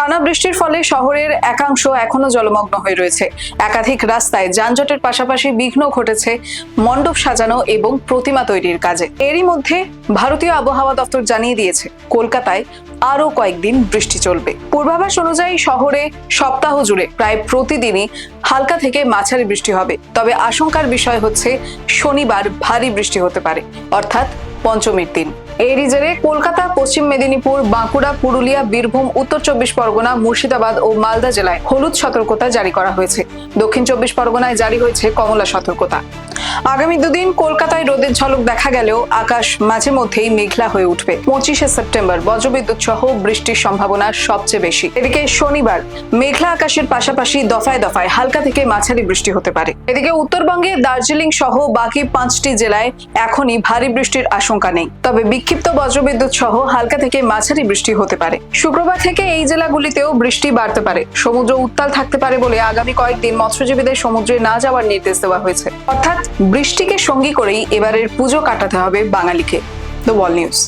টানা বৃষ্টির ফলে শহরের একাংশ এখনও জলমগ্ন হয়ে রয়েছে। একাধিক রাস্তায় যানজটের পাশাপাশি বিঘ্ন ঘটেছে, মণ্ডপ সাজানো এবং প্রতিমা তৈরির কাজে। এরই মধ্যে ভারতীয় আবহাওয়া দপ্তর জানিয়ে দিয়েছে, কলকাতায় আরও কয়েকদিন বৃষ্টি চলবে। পূর্বাভাস অনুযায়ী শহরে সপ্তাহ জুড়ে প্রায় প্রতিদিনই হালকা থেকে মাঝারি বৃষ্টি হবে। তবে আশঙ্কার বিষয় হচ্ছে, শনিবার ভারী বৃষ্টি হতে পারে। অর্থাৎ পঞ্চমীর দিন। এই রিজারে কলকাতা, পশ্চিম মেদিনীপুর, বাঁকুড়া, পুরুলিয়া, বীরভূম, উত্তর চব্বিশ পরগনা, মুর্শিদাবাদ ও মালদা জেলায় হলুদ সতর্কতা জারি করা হয়েছে। দক্ষিণ চব্বিশ পরগনায় জারি হয়েছে কমলা সতর্কতা। আগামী দুদিন কলকাতায় রোদের ঝলক দেখা গেলেও আকাশ মাঝে মধ্যেই মেঘলা হয়ে উঠবে। পঁচিশে সেপ্টেম্বর বজ্রবিদ্যুৎ সহ বৃষ্টির সম্ভাবনা সবচেয়ে বেশি। এদিকে শনিবার মেঘলা আকাশের পাশাপাশি দফায় দফায় হালকা থেকে মাঝারি বৃষ্টি হতে পারে। এদিকে উত্তরবঙ্গে দার্জিলিং সহ বাকি পাঁচটি জেলায় এখনই ভারী বৃষ্টির আশঙ্কা নেই। তবে বিক্ষিপ্ত বজ্রবিদ্যুৎ সহ হালকা থেকে মাঝারি বৃষ্টি হতে পারে। শুক্রবার থেকে এই জেলাগুলিতেও বৃষ্টি বাড়তে পারে। সমুদ্র উত্তাল থাকতে পারে বলে আগামী কয়েকদিন মৎস্যজীবীদের সমুদ্রে না যাওয়ার নির্দেশ দেওয়া হয়েছে। অর্থাৎ বৃষ্টিকে সঙ্গী করেই এবারের পুজো কাটাতে হবে বাঙালিকে। The wall news